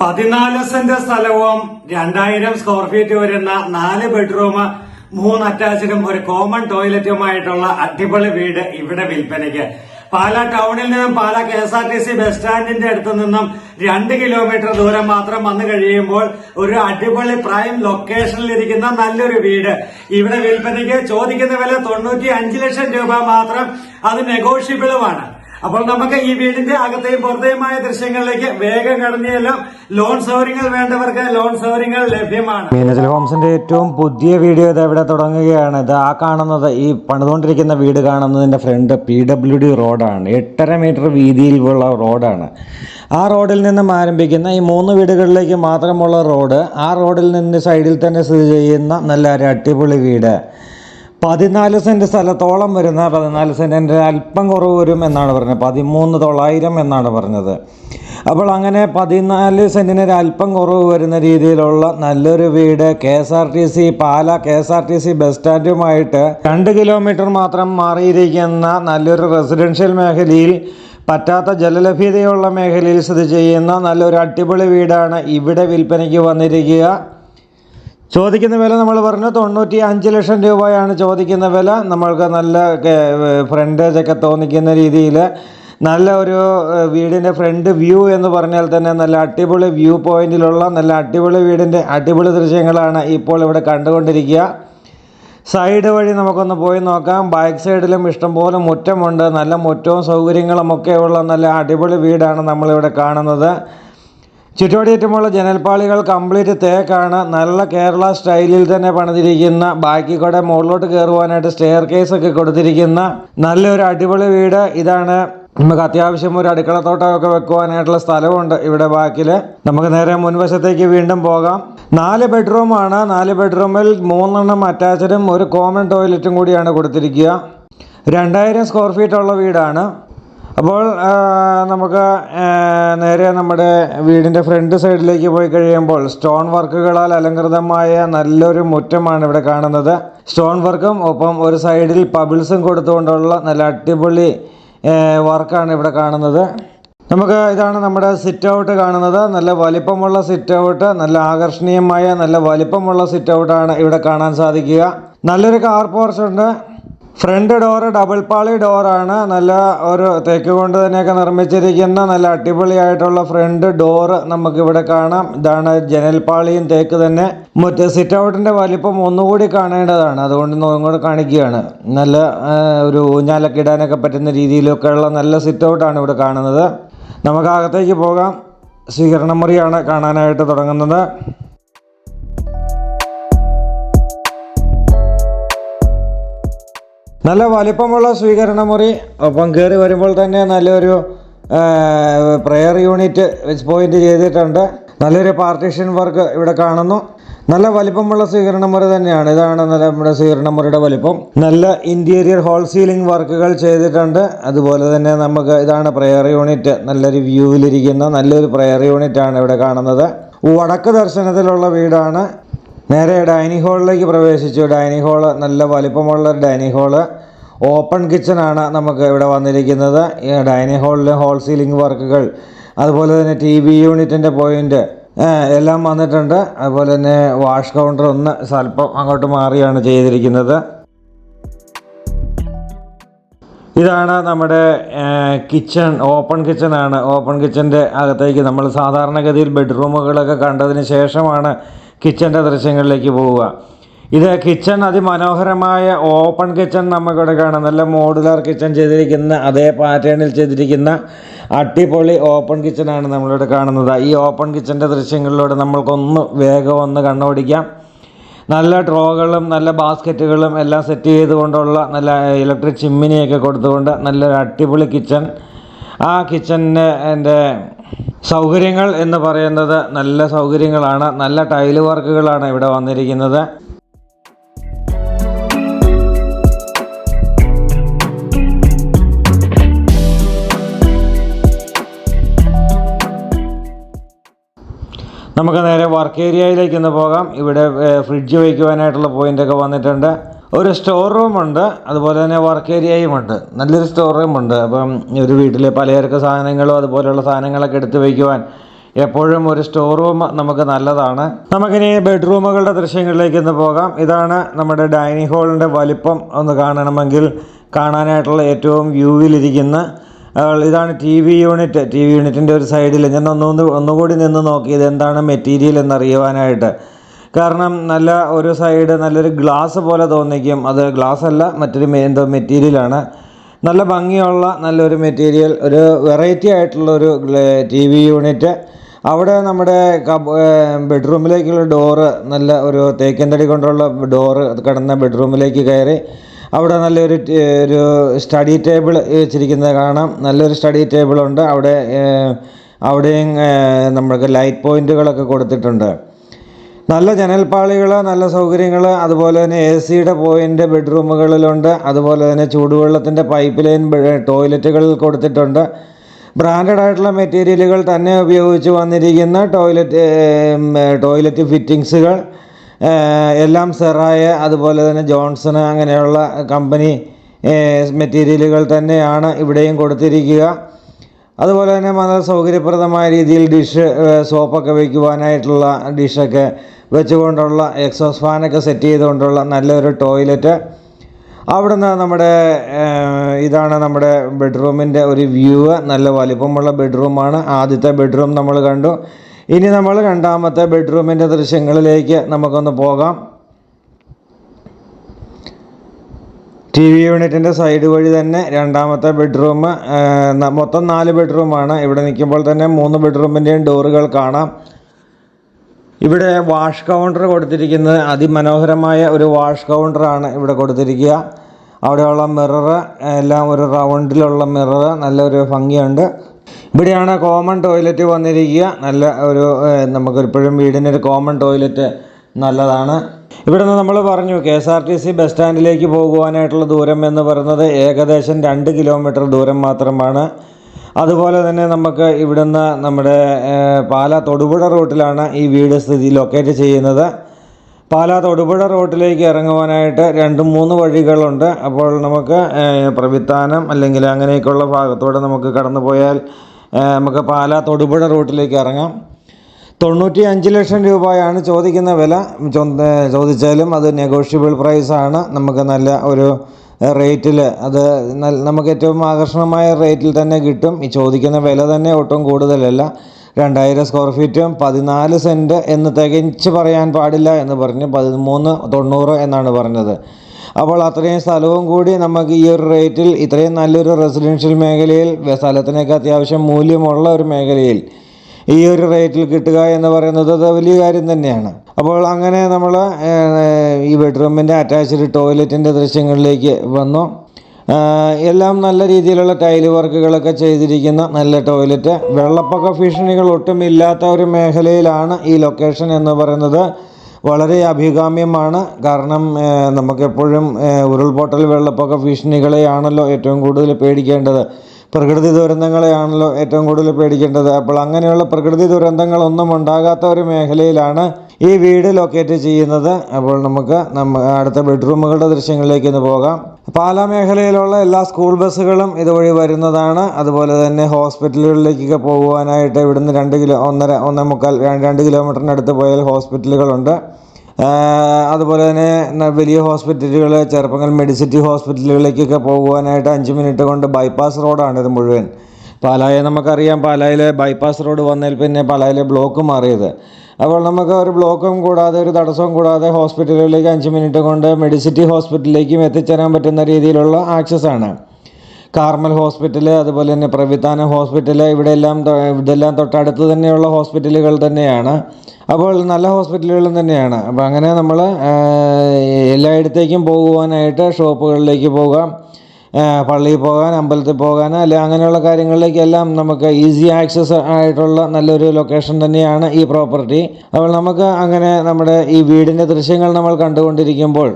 പതിനാല് സെന്റ് സ്ഥലവും രണ്ടായിരം സ്ക്വയർ ഫീറ്റ് വരുന്ന നാല് ബെഡ്റൂം മൂന്ന് അറ്റാച്ചഡും ഒരു കോമൺ ടോയ്ലറ്റുമായിട്ടുള്ള അടിപൊളി വീട് ഇവിടെ വിൽപ്പനയ്ക്ക്. പാലാ ടൗണിൽ നിന്നും Pala K S R T C bus സ്റ്റാൻഡിന്റെ അടുത്ത് നിന്നും രണ്ട് കിലോമീറ്റർ ദൂരം മാത്രം വന്നു കഴിയുമ്പോൾ ഒരു അടിപൊളി പ്രൈം ലൊക്കേഷനിൽ ഇരിക്കുന്ന നല്ലൊരു വീട്. ഇവിടെ വിൽപ്പനയ്ക്ക് ചോദിക്കുന്ന വില തൊണ്ണൂറ്റി ലക്ഷം രൂപ മാത്രം അത് നെഗോഷ്യബിളുമാണ് അപ്പോൾ നമുക്ക് ഈ വീടിന്റെ അകത്തെയും പുറത്തെയുമായ ദൃശ്യങ്ങളിലേക്ക് വേഗം കടന്നിയെല്ലാം ലോൺ സൗകര്യങ്ങൾ വേണ്ടവർക്ക് ലോൺ സൗകര്യങ്ങൾ ലഭ്യമാണ്. മീനച്ചൽ ഹോംസിന്റെ ഏറ്റവും പുതിയ വീഡിയോ ഇത് ഇവിടെ തുടങ്ങുകയാണ്. ഇത് ആ കാണുന്നത് ഈ പണിതുകൊണ്ടിരിക്കുന്ന വീട് കാണുന്നതിന്റെ ഫ്രണ്ട് പി ഡബ്ല്യു ഡി റോഡാണ്. എട്ടര മീറ്റർ വീതിയിലുള്ള റോഡാണ്. ആ റോഡിൽ നിന്നും ആരംഭിക്കുന്ന ഈ മൂന്ന് വീടുകളിലേക്ക് മാത്രമുള്ള റോഡ് ആ റോഡിൽ നിന്ന് സൈഡിൽ തന്നെ സ്ഥിതി ചെയ്യുന്ന നല്ല ഒരു അടിപൊളി വീട്. പതിനാല് സെന്റ് സ്ഥലത്തോളം വരുന്ന പതിനാല് സെന്റിന്റെ അല്പം കുറവ് വരും എന്നാണ് പറഞ്ഞത്. പതിമൂന്ന് തൊള്ളായിരം എന്നാണ് പറഞ്ഞത്. അപ്പോൾ അങ്ങനെ പതിനാല് സെന്റിന് ഒരു അല്പം കുറവ് വരുന്ന രീതിയിലുള്ള നല്ലൊരു വീട് K S R T C Pala K S R T C bus സ്റ്റാൻഡുമായിട്ട് രണ്ട് കിലോമീറ്റർ മാത്രം മാറിയിരിക്കുന്ന നല്ലൊരു റെസിഡൻഷ്യൽ മേഖലയിൽ പറ്റാത്ത ജലലഭ്യതയുള്ള മേഖലയിൽ സ്ഥിതി ചെയ്യുന്ന നല്ലൊരു അടിപൊളി വീടാണ് ഇവിടെ വിൽപ്പനയ്ക്ക് വന്നിരിക്കുക. ചോദിക്കുന്ന വില നമ്മൾ പറഞ്ഞു. തൊണ്ണൂറ്റി അഞ്ച് ലക്ഷം രൂപയാണ് ചോദിക്കുന്ന വില. നമ്മൾക്ക് നല്ല ഫ്രണ്ടേജ് ഒക്കെ തോന്നിക്കുന്ന രീതിയിൽ നല്ല ഒരു വീടിന്റെ ഫ്രണ്ട് വ്യൂ എന്ന് പറഞ്ഞാൽ തന്നെ നല്ല അടിപൊളി വ്യൂ പോയിന്റിലുള്ള നല്ല അടിപൊളി വീടിന്റെ അടിപൊളി ദൃശ്യങ്ങളാണ് ഇപ്പോൾ ഇവിടെ കണ്ടുകൊണ്ടിരിക്കുക. സൈഡ് വഴി നമുക്കൊന്ന് പോയി നോക്കാം. ബാക്ക് സൈഡിലും ഇഷ്ടംപോലെ മുറ്റമുണ്ട്. നല്ല മുറ്റവും സൗകര്യങ്ങളും ഒക്കെ ഉള്ള നല്ല അടിപൊളി വീടാണ് നമ്മളിവിടെ കാണുന്നത്. ചുറ്റോടിയേറ്റുമുള്ള ജനൽപ്പാളികൾ കംപ്ലീറ്റ് തേക്കാണ് നല്ല കേരള സ്റ്റൈലിൽ തന്നെ പണിതിരിക്കുന്ന ബാക്കി കൂടെ മുകളിലോട്ട് കയറുവാനായിട്ട് സ്റ്റെയർ കേസ് ഒക്കെ കൊടുത്തിരിക്കുന്ന നല്ലൊരു അടിപൊളി വീട്. ഇതാണ് നമുക്ക് അത്യാവശ്യം ഒരു അടുക്കളത്തോട്ടമൊക്കെ വെക്കുവാനായിട്ടുള്ള സ്ഥലമുണ്ട് ഇവിടെ ബാക്കിൽ നമുക്ക് നേരെ മുൻവശത്തേക്ക് വീണ്ടും പോകാം. നാല് ബെഡ്റൂമാണ് നാല് ബെഡ്റൂമിൽ മൂന്നെണ്ണം അറ്റാച്ചഡും ഒരു കോമൺ ടോയ്ലറ്റും കൂടിയാണ് കൊടുത്തിരിക്കുക. രണ്ടായിരം സ്ക്വയർ ഫീറ്റ് ഉള്ള വീടാണ്. അപ്പോൾ നമുക്ക് നേരെ നമ്മുടെ വീടിന്റെ ഫ്രണ്ട് സൈഡിലേക്ക് പോയി കഴിയുമ്പോൾ സ്റ്റോൺ വർക്കുകളാൽ അലങ്കൃതമായ നല്ലൊരു മുറ്റമാണ് ഇവിടെ കാണുന്നത്. സ്റ്റോൺ വർക്കും ഒപ്പം ഒരു സൈഡിൽ പബിൾസും കൊടുത്തുകൊണ്ടുള്ള നല്ല അടിപൊളി വർക്കാണ് ഇവിടെ കാണുന്നത്. നമുക്ക് ഇതാണ് നമ്മുടെ സിറ്റ് ഔട്ട് കാണുന്നത്. നല്ല വലിപ്പമുള്ള സിറ്റ് ഔട്ട് നല്ല ആകർഷണീയമായ നല്ല വലിപ്പമുള്ള സിറ്റ് ഔട്ടാണ് ഇവിടെ കാണാൻ സാധിക്കുക. നല്ലൊരു കാർ പോർച്ച് ഉണ്ട്. ഫ്രണ്ട് ഡോറ് ഡബിൾ പാളി ഡോറാണ്. നല്ല ഒരു തേക്ക് കൊണ്ട് തന്നെയൊക്കെ നിർമ്മിച്ചിരിക്കുന്ന നല്ല അടിപൊളിയായിട്ടുള്ള ഫ്രണ്ട് ഡോറ് നമുക്കിവിടെ കാണാം. ഇതാണ് ജനൽപ്പാളിയും തേക്ക് തന്നെ. മറ്റേ സിറ്റ് ഔട്ടിന്റെ വലിപ്പം ഒന്നുകൂടി കാണേണ്ടതാണ്. അതുകൊണ്ട് ഒന്നുകൂടി കാണിക്കുകയാണ്. നല്ല ഒരു ഊഞ്ഞാലൊക്കെ ഇടാനൊക്കെ പറ്റുന്ന രീതിയിലൊക്കെയുള്ള നല്ല സിറ്റ് ഔട്ടാണ് ഇവിടെ കാണുന്നത്. നമുക്ക് അകത്തേക്ക് പോകാം. സ്വീകരണ മുറിയാണ് കാണാനായിട്ട് തുടങ്ങുന്നത്. നല്ല വലിപ്പമുള്ള സ്വീകരണ മുറി. ഒപ്പം കയറി വരുമ്പോൾ തന്നെ നല്ലൊരു പ്രെയർ യൂണിറ്റ് പോയിന്റ് ചെയ്തിട്ടുണ്ട്. നല്ലൊരു പാർട്ടീഷൻ വർക്ക് ഇവിടെ കാണുന്നു. നല്ല വലിപ്പമുള്ള സ്വീകരണ മുറി തന്നെയാണ്. ഇതാണ് നമ്മുടെ സ്വീകരണ മുറിയുടെ വലിപ്പം. നല്ല ഇന്റീരിയർ ഹോൾ സീലിംഗ് വർക്കുകൾ ചെയ്തിട്ടുണ്ട്. അതുപോലെ തന്നെ നമുക്ക് ഇതാണ് പ്രെയർ യൂണിറ്റ് നല്ലൊരു വ്യൂവിലിരിക്കുന്ന നല്ലൊരു പ്രെയർ യൂണിറ്റ് ആണ് ഇവിടെ കാണുന്നത്. വടക്ക് ദർശനത്തിലുള്ള വീടാണ്. നേരെ ഡൈനിങ് ഹാളിലേക്ക് പ്രവേശിച്ചു. ഡൈനിങ് ഹാൾ നല്ല വലിപ്പമുള്ള ഡൈനിങ് ഹാൾ ഓപ്പൺ കിച്ചണാണ് നമുക്ക് ഇവിടെ വന്നിരിക്കുന്നത്. ഡൈനിങ് ഹാളിലെ ഹോൾ സീലിംഗ് വർക്കുകൾ അതുപോലെ തന്നെ ടി വി യൂണിറ്റിന്റെ പോയിന്റ് എല്ലാം വന്നിട്ടുണ്ട്. അതുപോലെ തന്നെ വാഷ് കൗണ്ടർ ഒന്ന് സ്വല്പം അങ്ങോട്ട് മാറിയാണ് ചെയ്തിരിക്കുന്നത്. ഇതാണ് നമ്മുടെ കിച്ചൺ ഓപ്പൺ കിച്ചണാണ് ഓപ്പൺ കിച്ചന്റെ അകത്തേക്ക് നമ്മൾ സാധാരണഗതിയിൽ ബെഡ്റൂമുകളൊക്കെ കണ്ടതിന് ശേഷമാണ് കിച്ചന്റെ ദൃശ്യങ്ങളിലേക്ക് പോവുക. ഇത് കിച്ചൺ അതിമനോഹരമായ ഓപ്പൺ കിച്ചൺ നമുക്കിവിടെ കാണാം. നല്ല മോഡുലാർ കിച്ചൺ ചെയ്തിരിക്കുന്ന അതേ പാറ്റേണിൽ ചെയ്തിരിക്കുന്ന അടിപൊളി ഓപ്പൺ കിച്ചണാണ് നമ്മളിവിടെ കാണുന്നത്. ഈ ഓപ്പൺ കിച്ചന്റെ ദൃശ്യങ്ങളിലൂടെ നമ്മൾക്കൊന്ന് വേഗം ഒന്ന് കണ്ണോടിക്കാം. നല്ല ഡ്രോകളും നല്ല ബാസ്ക്കറ്റുകളും എല്ലാം സെറ്റ് ചെയ്തുകൊണ്ടുള്ള നല്ല ഇലക്ട്രിക് ചിമ്മിനിയൊക്കെ കൊടുത്തുകൊണ്ട് നല്ലൊരു അടിപൊളി കിച്ചൺ. ആ കിച്ചണിന്റെ എന്റെ സൗകര്യങ്ങൾ എന്ന് പറയുന്നത് നല്ല സൗകര്യങ്ങളാണ് നല്ല ടൈൽ വർക്കുകളാണ് ഇവിടെ വന്നിരിക്കുന്നത്. നമുക്ക് നേരെ വർക്ക് ഏരിയയിലേക്ക് ഒന്ന് പോകാം. ഇവിടെ ഫ്രിഡ്ജ് വയ്ക്കുവാനായിട്ടുള്ള പോയിന്റൊക്കെ വന്നിട്ടുണ്ട്. ഒരു സ്റ്റോർ റൂമുണ്ട് അതുപോലെ തന്നെ വർക്ക് ഏരിയയും ഉണ്ട്. നല്ലൊരു സ്റ്റോർ റൂമുണ്ട് അപ്പം ഒരു വീട്ടിലെ പലചരക്ക് സാധനങ്ങളും അതുപോലെയുള്ള സാധനങ്ങളൊക്കെ എടുത്തു വയ്ക്കുവാൻ എപ്പോഴും ഒരു സ്റ്റോർ റൂം നമുക്ക് നല്ലതാണ്. നമുക്കിനി ബെഡ്റൂമുകളുടെ ദൃശ്യങ്ങളിലേക്ക് ഒന്ന് പോകാം. ഇതാണ് നമ്മുടെ ഡൈനിങ് ഹാളിന്റെ വലിപ്പം. ഒന്ന് കാണണമെങ്കിൽ കാണാനായിട്ടുള്ള ഏറ്റവും വ്യൂവിലിരിക്കുന്ന ഇതാണ് T V unit T V യൂണിറ്റിന്റെ ഒരു സൈഡിൽ ഞാൻ ഒന്നുകൂടി ഒന്നുകൂടി നിന്ന് നോക്കി ഇതെന്താണ് മെറ്റീരിയൽ എന്നറിയുവാനായിട്ട്. കാരണം നല്ല ഒരു സൈഡ് നല്ലൊരു ഗ്ലാസ് പോലെ തോന്നിക്കും. അത് ഗ്ലാസ് അല്ല മറ്റൊരു എന്തോ മെറ്റീരിയലാണ് നല്ല ഭംഗിയുള്ള നല്ലൊരു മെറ്റീരിയൽ ഒരു വെറൈറ്റി ആയിട്ടുള്ള ഒരു ടി വി യൂണിറ്റ് അവിടെ നമ്മുടെ ബെഡ്റൂമിലേക്കുള്ള ഡോറ് നല്ല ഒരു തേക്കൻ തടി കൊണ്ടുള്ള ഡോറ് കിടന്ന ബെഡ്റൂമിലേക്ക് കയറി. അവിടെ നല്ലൊരു ഒരു സ്റ്റഡി ടേബിൾ വെച്ചിരിക്കുന്നത് കാണാം. നല്ലൊരു സ്റ്റഡി ടേബിളുണ്ട് അവിടെ അവിടെയും നമ്മൾക്ക് ലൈറ്റ് പോയിന്റുകളൊക്കെ കൊടുത്തിട്ടുണ്ട്. നല്ല ജനൽപ്പാളികൾ നല്ല സൗകര്യങ്ങൾ അതുപോലെ തന്നെ എ സിയുടെ പോയിന്റ് ബെഡ്റൂമുകളിലുണ്ട് അതുപോലെ തന്നെ ചൂടുവെള്ളത്തിന്റെ പൈപ്പ് ലൈൻ ടോയ്ലറ്റുകളിൽ കൊടുത്തിട്ടുണ്ട്. ബ്രാൻഡഡ് ആയിട്ടുള്ള മെറ്റീരിയലുകൾ തന്നെ ഉപയോഗിച്ച് വന്നിരിക്കുന്ന ടോയ്ലറ്റ് ടോയ്ലറ്റ് ഫിറ്റിങ്സുകൾ എല്ലാം സെറായ അതുപോലെ തന്നെ ജോൺസൺ അങ്ങനെയുള്ള കമ്പനി മെറ്റീരിയലുകൾ തന്നെയാണ് ഇവിടെയും കൊടുത്തിരിക്കുക. അതുപോലെ തന്നെ വളരെ സൗകര്യപ്രദമായ രീതിയിൽ ഡിഷ് സോപ്പൊക്കെ വയ്ക്കുവാനായിട്ടുള്ള ഡിഷൊക്കെ വെച്ചുകൊണ്ടുള്ള എക്സോസ് ഫാനൊക്കെ സെറ്റ് ചെയ്തുകൊണ്ടുള്ള നല്ലൊരു ടോയ്ലറ്റ്. അവിടുന്ന് നമ്മുടെ ഇതാണ് നമ്മുടെ ബെഡ്റൂമിന്റെ ഒരു വ്യൂ. നല്ല വലിപ്പമുള്ള ബെഡ്റൂമാണ്. ആദ്യത്തെ ബെഡ്റൂം നമ്മൾ കണ്ടു. ഇനി നമ്മൾ രണ്ടാമത്തെ ബെഡ്റൂമിന്റെ ദൃശ്യങ്ങളിലേക്ക് നമുക്കൊന്ന് പോകാം. ടി വി യൂണിറ്റിന്റെ സൈഡ് വഴി തന്നെ രണ്ടാമത്തെ ബെഡ്റൂം മൊത്തം നാല് ബെഡ്റൂമാണ്. ഇവിടെ നിൽക്കുമ്പോൾ തന്നെ മൂന്ന് ബെഡ്റൂമിന്റെയും ഡോറുകൾ കാണാം. ഇവിടെ വാഷ് കൗണ്ടർ കൊടുത്തിരിക്കുന്നത് അതിമനോഹരമായ ഒരു വാഷ് കൗണ്ടറാണ് ഇവിടെ കൊടുത്തിരിക്കുക. അവിടെയുള്ള മിറർ എല്ലാം ഒരു റൗണ്ടിലുള്ള മിറർ നല്ലൊരു ഭംഗിയുണ്ട്. ഇവിടെയാണ് കോമൺ ടോയ്ലറ്റ് വന്നിരിക്കുക. നല്ല ഒരു ഏഹ്, നമുക്ക് ഇപ്പോഴും വീടിനൊരു കോമൺ ടോയ്ലറ്റ് നല്ലതാണ്. ഇവിടെ നിന്ന് നമ്മൾ പറഞ്ഞു K S R T C bus സ്റ്റാൻഡിലേക്ക് പോകുവാനായിട്ടുള്ള ദൂരം എന്ന് പറയുന്നത് ഏകദേശം രണ്ട് കിലോമീറ്റർ ദൂരം മാത്രമാണ്. അതുപോലെ തന്നെ നമുക്ക് ഇവിടുന്ന് നമ്മുടെ പാലാ തൊടുപുഴ റൂട്ടിലാണ് ഈ വീട് സ്ഥിതി ലൊക്കേറ്റ് ചെയ്യുന്നത്. പാലാ തൊടുപുഴ റോട്ടിലേക്ക് ഇറങ്ങുവാനായിട്ട് രണ്ട് മൂന്ന് വഴികളുണ്ട്. അപ്പോൾ നമുക്ക് പ്രവിത്താനം അല്ലെങ്കിൽ അങ്ങനെയൊക്കെയുള്ള ഭാഗത്തൂടെ നമുക്ക് കടന്നു പോയാൽ നമുക്ക് പാലാ തൊടുപുഴ റൂട്ടിലേക്ക് ഇറങ്ങാം. തൊണ്ണൂറ്റി അഞ്ച് ലക്ഷം രൂപയാണ് ചോദിക്കുന്ന വില. ചോദിച്ചാലും അത് നെഗോഷ്യബിൾ പ്രൈസാണ് നമുക്ക് നല്ല ഒരു റേറ്റിൽ അത് നമുക്ക് ഏറ്റവും ആകർഷണമായ റേറ്റിൽ തന്നെ കിട്ടും. ഈ ചോദിക്കുന്ന വില തന്നെ ഒട്ടും കൂടുതലല്ല. രണ്ടായിരം സ്ക്വയർ ഫീറ്റും പതിനാല് സെന്റ് എന്ന് തികച്ച് പറയാൻ പാടില്ല എന്ന് പറഞ്ഞ് പതിമൂന്ന് തൊണ്ണൂറ് എന്നാണ് പറഞ്ഞത്. അപ്പോൾ അത്രയും സ്ഥലവും കൂടി നമുക്ക് ഈ ഒരു റേറ്റിൽ ഇത്രയും നല്ലൊരു റെസിഡൻഷ്യൽ മേഖലയിൽ സ്ഥലത്തിനൊക്കെ അത്യാവശ്യം മൂല്യമുള്ള ഒരു മേഖലയിൽ ഈ ഒരു റേറ്റിൽ കിട്ടുക എന്ന് പറയുന്നത് അത് വലിയ കാര്യം തന്നെയാണ്. അപ്പോൾ അങ്ങനെ നമ്മൾ ഈ ബെഡ്റൂമിന്റെ അറ്റാച്ച്ഡ് ടോയ്ലറ്റിന്റെ ദൃശ്യങ്ങളിലേക്ക് വന്നു. എല്ലാം നല്ല രീതിയിലുള്ള ടൈൽ വർക്കുകളൊക്കെ ചെയ്തിരിക്കുന്ന നല്ല ടോയ്ലറ്റ്. വെള്ളപ്പൊക്ക ഭീഷണികൾ ഒട്ടും ഇല്ലാത്ത ഒരു മേഖലയിലാണ് ഈ ലൊക്കേഷൻ എന്ന് പറയുന്നത്. വളരെ അഭികാമ്യമാണ്. കാരണം നമുക്കെപ്പോഴും ഉരുൾപൊട്ടൽ വെള്ളപ്പൊക്ക ഭീഷണികളെയാണല്ലോ ഏറ്റവും കൂടുതൽ പേടിക്കേണ്ടത്. പ്രകൃതി ദുരന്തങ്ങളെയാണല്ലോ ഏറ്റവും കൂടുതൽ പേടിക്കേണ്ടത്. അപ്പോൾ അങ്ങനെയുള്ള പ്രകൃതി ദുരന്തങ്ങളൊന്നും ഉണ്ടാകാത്ത ഒരു മേഖലയിലാണ് ഈ വീട് ലൊക്കേറ്റ് ചെയ്യുന്നത്. അപ്പോൾ നമുക്ക് നമ്മ അടുത്ത ബെഡ്റൂമുകളുടെ ദൃശ്യങ്ങളിലേക്ക് ഇന്ന് പോകാം. പാലാ മേഖലയിലുള്ള എല്ലാ സ്കൂൾ ബസ്സുകളും ഇതുവഴി വരുന്നതാണ്. അതുപോലെ തന്നെ ഹോസ്പിറ്റലുകളിലേക്കൊക്കെ പോകുവാനായിട്ട് ഇവിടുന്ന് രണ്ട് കിലോ ഒന്നര ഒന്നേ മുക്കാൽ രണ്ട് കിലോമീറ്ററിനടുത്ത് പോയാൽ ഹോസ്പിറ്റലുകളുണ്ട്. അതുപോലെ തന്നെ വലിയ ഹോസ്പിറ്റലുകൾ ചെറുപ്പങ്ങൾ മെഡിസിറ്റി ഹോസ്പിറ്റലുകളിലേക്കൊക്കെ പോകുവാനായിട്ട് അഞ്ച് മിനിറ്റ് കൊണ്ട് ബൈപ്പാസ് റോഡാണ് ഇത് മുഴുവൻ. പാലായെ നമുക്കറിയാം പാലായിലെ ബൈപ്പാസ് റോഡ് വന്നതിൽ പിന്നെ പാലായിലെ ബ്ലോക്ക് മാറിയത്. അപ്പോൾ നമുക്ക് ഒരു ബ്ലോക്കും കൂടാതെ ഒരു തടസ്സവും കൂടാതെ ഹോസ്പിറ്റലുകളിലേക്ക് അഞ്ച് മിനിറ്റ് കൊണ്ട് മെഡിസിറ്റി ഹോസ്പിറ്റലിലേക്കും എത്തിച്ചേരാൻ പറ്റുന്ന രീതിയിലുള്ള ആക്സസ് ആണ് കാർമൽ ഹോസ്പിറ്റൽ അതുപോലെ തന്നെ പ്രവിധാന ഹോസ്പിറ്റൽ ഇവിടെയെല്ലാം ഇതെല്ലാം തൊട്ടടുത്ത് തന്നെയുള്ള ഹോസ്പിറ്റലുകൾ തന്നെയാണ്. അപ്പോൾ നല്ല ഹോസ്പിറ്റലുകളും തന്നെയാണ്. അപ്പോൾ അങ്ങനെ നമ്മൾ എല്ലായിടത്തേക്കും പോകുവാനായിട്ട് ഷോപ്പുകളിലേക്ക് പോകാം. പള്ളിയിൽ പോകാൻ അമ്പലത്തിൽ പോകാൻ അല്ലെങ്കിൽ അങ്ങനെയുള്ള കാര്യങ്ങളിലേക്കെല്ലാം നമുക്ക് ഈസി ആക്സസ് ആയിട്ടുള്ള നല്ലൊരു ലൊക്കേഷൻ തന്നെയാണ് ഈ പ്രോപ്പർട്ടി അപ്പോൾ നമുക്ക് അങ്ങനെ നമ്മുടെ ഈ വീടിന്റെ ദൃശ്യങ്ങൾ നമ്മൾ കണ്ടുകൊണ്ടിരിക്കുമ്പോൾ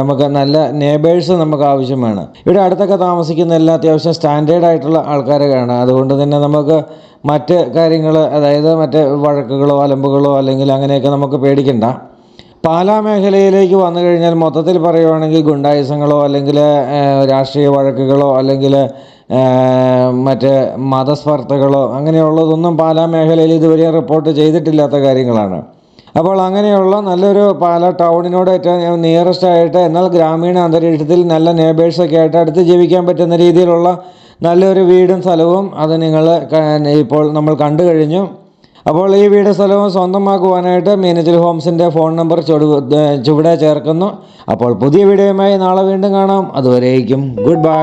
നമുക്ക് നല്ല നേബേഴ്സ് നമുക്ക് ആവശ്യമാണ്. ഇവിടെ അടുത്തൊക്കെ താമസിക്കുന്ന എല്ലാ അത്യാവശ്യം സ്റ്റാൻഡേർഡ് ആയിട്ടുള്ള ആൾക്കാരെ കാണാം അതുകൊണ്ട് തന്നെ നമുക്ക് മറ്റ് കാര്യങ്ങൾ അതായത് മറ്റ് വഴക്കുകളോ അലമ്പുകളോ അല്ലെങ്കിൽ അങ്ങനെയൊക്കെ നമുക്ക് പേടിക്കണ്ട. പാലാ മേഖലയിലേക്ക് വന്നു കഴിഞ്ഞാൽ മൊത്തത്തിൽ പറയുവാണെങ്കിൽ ഗുണ്ടായുസങ്ങളോ അല്ലെങ്കിൽ രാഷ്ട്രീയ വഴക്കുകളോ അല്ലെങ്കിൽ മറ്റ് മതസ്പർദ്ധകളോ അങ്ങനെയുള്ളതൊന്നും പാലാ മേഖലയിൽ ഇതുവരെ റിപ്പോർട്ട് ചെയ്തിട്ടില്ലാത്ത കാര്യങ്ങളാണ്. അപ്പോൾ അങ്ങനെയുള്ള നല്ലൊരു പാല ടൗണിനോട് ഏറ്റവും നിയറസ്റ്റ് ആയിട്ട് എന്നാൽ ഗ്രാമീണ അന്തരീക്ഷത്തിൽ നല്ല നേബേഴ്സൊക്കെ ആയിട്ട് അടുത്ത് ജീവിക്കാൻ പറ്റുന്ന രീതിയിലുള്ള നല്ലൊരു വീടും സ്ഥലവും അത് നിങ്ങൾ ഇപ്പോൾ നമ്മൾ കണ്ടു കഴിഞ്ഞു. അപ്പോൾ ഈ വീട് സ്ഥലവും സ്വന്തമാക്കുവാനായിട്ട് മീനച്ചിൽ ഹോംസിന്റെ ഫോൺ നമ്പർ ചുവട് ചുവടെ ചേർക്കുന്നു. അപ്പോൾ പുതിയ വീഡിയോയുമായി നാളെ വീണ്ടും കാണാം. അതുവരേക്കും ഗുഡ് ബൈ.